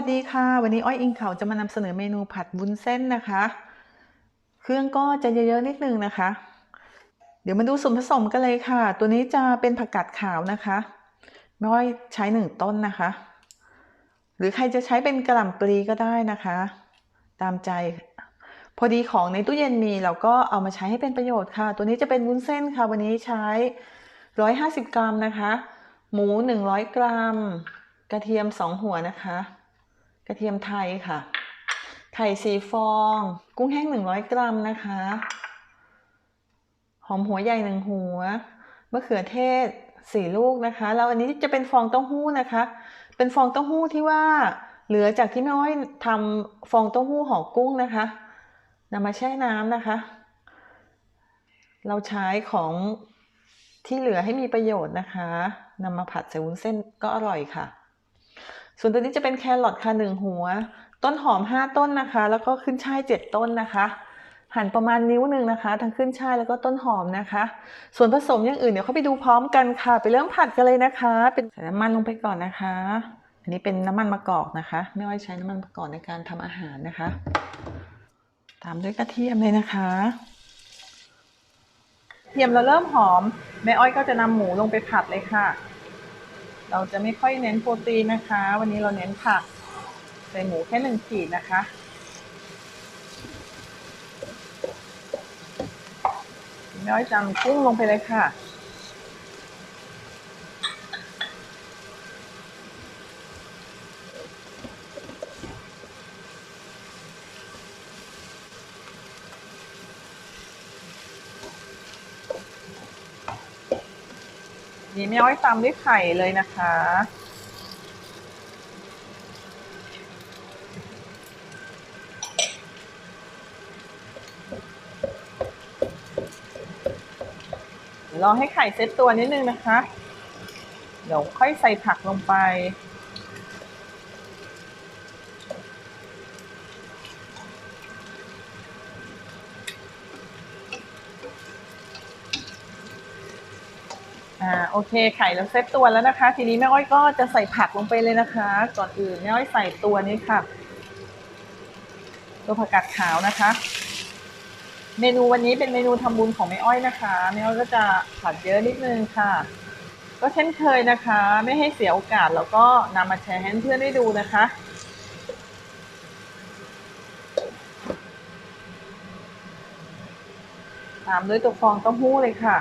วัสดีค่ะ วันนี้อ้อยอิงเขาจะมานำเสนอเมนูผัดวุ้นเส้นนะคะ เครื่องก็จะเยอะๆนิดนึงนะคะ เดี๋ยวมาดูส่วนผสมกันเลยค่ะ ตัวนี้จะเป็นผักกาดขาวนะคะแม่อ้อยใช้หนึ่งต้นนะคะ หรือใครจะใช้เป็นกระหล่ำปลีก็ได้นะคะ ตามใจ พอดีของในตู้เย็นมีเราก็เอามาใช้ให้เป็นประโยชน์ค่ะ ตัวนี้จะเป็นวุ้นเส้นค่ะ วันนี้ใช้ 150 กรัมนะคะ หมู 100 กรัม กระเทียม 2 หัวนะคะ กระเทียมไทยค่ะ ไข่สีฟอง กุ้งแห้ง100กรัมนะคะ หอมหัวใหญ่หนึ่งหัว มะเขือเทศสี่ลูกนะคะ แล้วอันนี้จะเป็นฟองเต้าหู้นะคะ เป็นฟองเต้าหู้ที่ว่าเหลือจากที่แม่อ้อยทำฟองเต้าหู้ห่อกุ้งนะคะนำมาแช่น้ำนะคะ เราใช้ของที่เหลือให้มีประโยชน์นะคะนำมาผัดใส่วุ้นเส้นก็อร่อยค่ะ ส่วนตัวนี้จะเป็นแครอทค่ะหนึ่งหัว ต้นหอมห้าต้นนะคะ แล้วก็ขึ้นช่ายเจ็ดต้นนะคะ หั่นประมาณนิ้วหนึ่งนะคะ ทั้งขึ้นช่ายแล้วก็ต้นหอมนะคะ ส่วนผสมอย่างอื่นเดี๋ยวเขาไปดูพร้อมกันค่ะ ไปเริ่มผัดกันเลยนะคะ เป็นใส่น้ำมันลงไปก่อนนะคะ อันนี้เป็นน้ำมันมะกอกนะคะ ไม่อ้อยใช้น้ำมันมะกอกในการทำอาหารนะคะ ตามด้วยกระเทียมเลยนะคะเทียมเราเริ่มหอมแม่อ้อยก็จะนำหมูลงไปผัดเลยค่ะ เราจะไม่ค่อยเน้นโปรตีนนะคะ วันนี้เราเน้นผักใส่หมูแค่หนึ่งขีดนะคะ น้อยจำกุ้งลงไปเลยค่ะ นี้ไม่อ้อยตามด้วยไข่เลยนะคะ เดี๋ยวรอให้ไข่เซตตัวนิดนึงนะคะ เดี๋ยวค่อยใส่ผักลงไป อ่าโอเคไข่เราเซตตัวแล้วนะคะ ทีนี้แม่อ้อยก็จะใส่ผักลงไปเลยนะคะ ก่อนอื่นแม่อ้อยใส่ตัวนี้ค่ะ ตัวผักกาดขาวนะคะ เมนูวันนี้เป็นเมนูทำบุญของแม่อ้อยนะคะแม่อ้อยก็จะผัดเยอะนิดนึงค่ะ ก็เช่นเคยนะคะ ไม่ให้เสียโอกาสแล้วก็นำมาแชร์ให้เพื่อนได้ดูนะคะตามด้วยตัวฟองเต้าหู้เลยค่ะ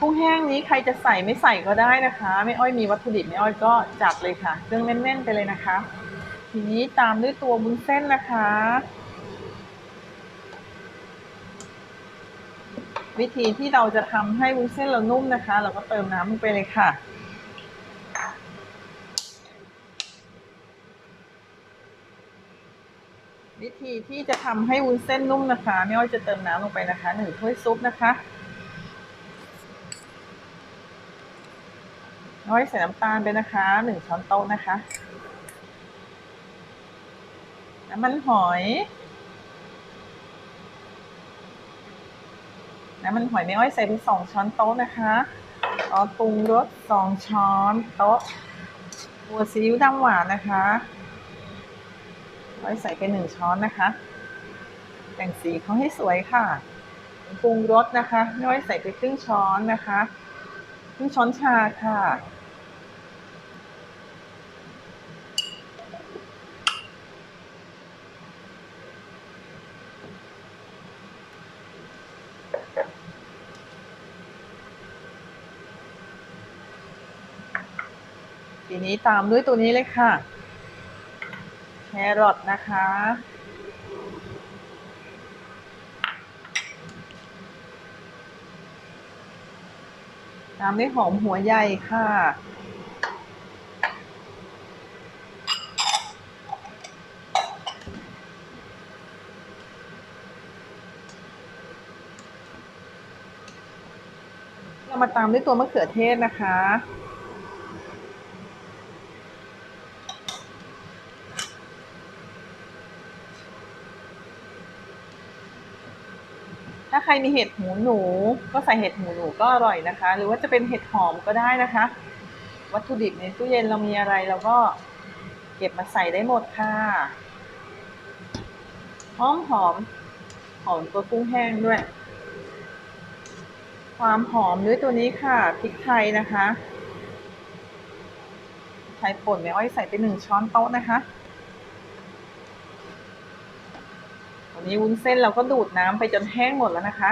กุ้งแห้งนี้ใครจะใส่ไม่ใส่ก็ได้นะคะไม่อ้อยมีวัตถุดิบไม่อ้อยก็จัดเลยค่ะ เครื่องแน่นๆไปเลยนะคะ ทีนี้ตามด้วยตัวบุ้นเส้นนะคะ วิธีที่เราจะทำให้วุ้นเส้นเรานุ่มนะคะ เราก็เติมน้ำลงไปเลยค่ะวิธีที่จะทำให้วุ้นเส้นนุ่มนะคะ ไม่อ้อยจะเติมน้ำลงไปนะคะหนึ่งถ้วยซุปนะคะ น้อยใส่น้ำตาลไปนะคะหนึ่งช้อนโต๊ะนะคะ น้ำมันหอย น้ำมันหอยไม่อ้อยใส่ไปสองช้อนโต๊ะนะคะซอสปรุงรสสองช้อนโต๊ะหัวซีอิ๊วดำหวานนะคะอ้อยใส่ไปหนึ่งช้อนนะคะ แต่งสีเขาให้สวยค่ะปรุงรสนะคะไม่อ้อยใส่ไปครึ่งช้อนนะคะ ครึ่งช้อนชาค่ะ ทีนี้ตามด้วยตัวนี้เลยค่ะ แครอทนะคะ ตามด้วยหอมหัวใหญ่ค่ะเรามาตามด้วยตัวมะเขือเทศนะคะ ถ้าใครมีเห็ดหูหนู ก็ใส่เห็ดหูหนูก็อร่อยนะคะ หรือว่าจะเป็นเห็ดหอมก็ได้นะคะ วัตถุดิบในตู้เย็นเรามีอะไรเราก็เก็บมาใส่ได้หมดค่ะหอมหอมหอมตัวกุ้งแห้งด้วย ความหอมด้วยตัวนี้ค่ะพริกไทยนะคะพริกไทยป่นแม่อ้อยใส่ไปหนึ่งช้อนโต๊ะนะคะ วันนี้วุ้นเส้นเราก็ดูดน้ำไปจนแห้งหมดแล้วนะคะ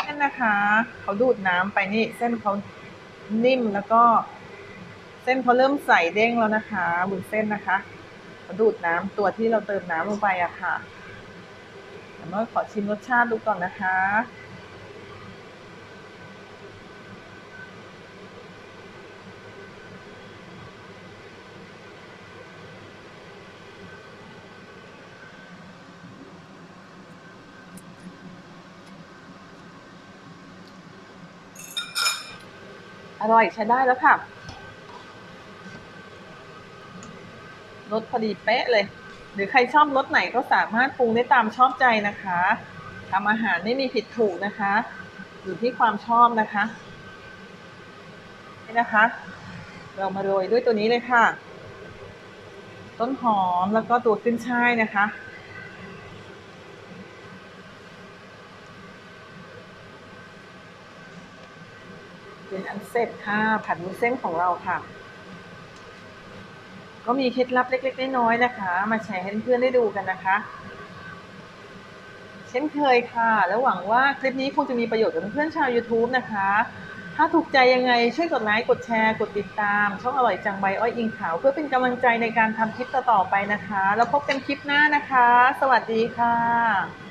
เส้นนะคะเขาดูดน้ำไปนี่เส้นเขานิ่มแล้วก็ เส้นเขาเริ่มใสเด้งแล้วนะคะบุนเส้นนะคะเขาดูดน้ำตัวที่เราเติมน้ำลงไปอะค่ะเดี๋ยวเราขอชิมรสชาติดูก่อนนะคะ อร่อยใช้ได้แล้วค่ะรสพอดีเป๊ะเลย หรือใครชอบรสไหนก็สามารถปรุงได้ตามชอบใจนะคะทำอาหารไม่มีผิดถูกนะคะ อยู่ที่ความชอบนะคะนี่นะคะ เรามาโรยด้วยตัวนี้เลยค่ะ ต้นหอมแล้วก็ตัวขึ้นช่ายนะคะ เป็นอันเสร็จค่ะ ผัดวุ้นเส้นของเราค่ะ ก็มีเคล็ดลับเล็กๆน้อยๆนะคะ มาแชร์ให้เพื่อนๆได้ดูกันนะคะ เช่นเคยค่ะ แล้วหวังว่าคลิปนี้คงจะมีประโยชน์กับเพื่อนๆชาว YouTube นะคะ ถ้าถูกใจยังไงช่วยกดไลค์กดแชร์กดติดตาม ช่องอร่อยจังใบอ้อยอิงขาว เพื่อเป็นกำลังใจในการทำคลิปต่อๆไปนะคะ แล้วพบกันคลิปหน้านะคะ สวัสดีค่ะ